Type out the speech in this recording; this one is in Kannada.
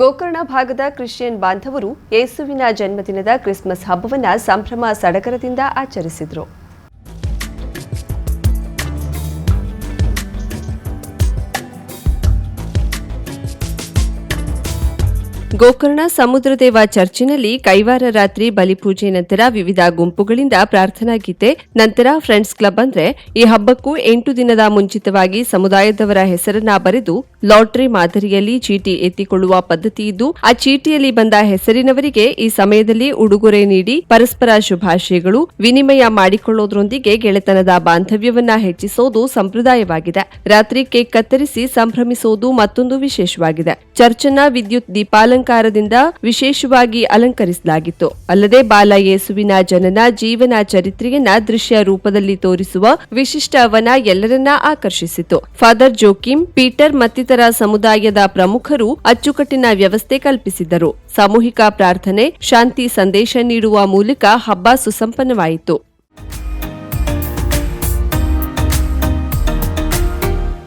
ಗೋಕರ್ಣ ಭಾಗದ ಕ್ರಿಶ್ಚಿಯನ್ ಬಾಂಧವರು ಯೇಸುವಿನ ಜನ್ಮದಿನದ ಕ್ರಿಸ್ಮಸ್ ಹಬ್ಬವನ್ನು ಸಂಭ್ರಮ ಸಡಗರದಿಂದ ಆಚರಿಸಿದರು. ಗೋಕರ್ಣ ಸಮುದ್ರದೇವ ಚರ್ಚಿನಲ್ಲಿ ಕೈವಾರ ರಾತ್ರಿ ಬಲಿಪೂಜೆ ನಂತರ ವಿವಿಧ ಗುಂಪುಗಳಿಂದ ಪ್ರಾರ್ಥನಾ ಗೀತೆ, ನಂತರ ಫ್ರೆಂಡ್ಸ್ ಕ್ಲಬ್ ಅಂದ್ರೆ ಈ ಹಬ್ಬಕ್ಕೂ ಎಂಟು ದಿನದ ಮುಂಚಿತವಾಗಿ ಸಮುದಾಯದವರ ಹೆಸರನ್ನ ಬರೆದು ಲಾಟರಿ ಮಾದರಿಯಲ್ಲಿ ಚೀಟಿ ಎತ್ತಿಕೊಳ್ಳುವ ಪದ್ಧತಿ ಇದ್ದು, ಆ ಚೀಟಿಯಲ್ಲಿ ಬಂದ ಹೆಸರಿನವರಿಗೆ ಈ ಸಮಯದಲ್ಲಿ ಉಡುಗೊರೆ ನೀಡಿ ಪರಸ್ಪರ ಶುಭಾಶಯಗಳು, ವಿನಿಮಯ ಮಾಡಿಕೊಳ್ಳೋದ್ರೊಂದಿಗೆ ಗೆಳೆತನದ ಬಾಂಧವ್ಯವನ್ನ ಹೆಚ್ಚಿಸೋದು ಸಂಪ್ರದಾಯವಾಗಿದೆ. ರಾತ್ರಿ ಕೇಕ್ ಕತ್ತರಿಸಿ ಸಂಭ್ರಮಿಸೋದು ಮತ್ತೊಂದು ವಿಶೇಷವಾಗಿದೆ. ಚರ್ಚನ್ನ ವಿದ್ಯುತ್ ದೀಪಾಲಂಕಾರದಿಂದ ವಿಶೇಷವಾಗಿ ಅಲಂಕರಿಸಲಾಗಿತ್ತು. ಅಲ್ಲದೆ ಬಾಲ ಯೇಸುವಿನ ಜನನ ಜೀವನ ಚರಿತ್ರೆಯನ್ನ ದೃಶ್ಯ ರೂಪದಲ್ಲಿ ತೋರಿಸುವ ವಿಶಿಷ್ಟ ವನ ಎಲ್ಲರನ್ನ ಆಕರ್ಷಿಸಿತು. ಫಾದರ್ ಜೋಕಿಮ್, ಪೀಟರ್ ಮತ್ತಿತರ ಸಮುದಾಯದ ಪ್ರಮುಖರು ಅಚ್ಚುಕಟ್ಟಿನ ವ್ಯವಸ್ಥೆ ಕಲ್ಪಿಸಿದ್ದರು ಸಾಮೂಹಿಕ ಪ್ರಾರ್ಥನೆ, ಶಾಂತಿ ಸಂದೇಶ ನೀಡುವ ಮೂಲಕ ಹಬ್ಬ ಸುಸಂಪನ್ನವಾಯಿತು.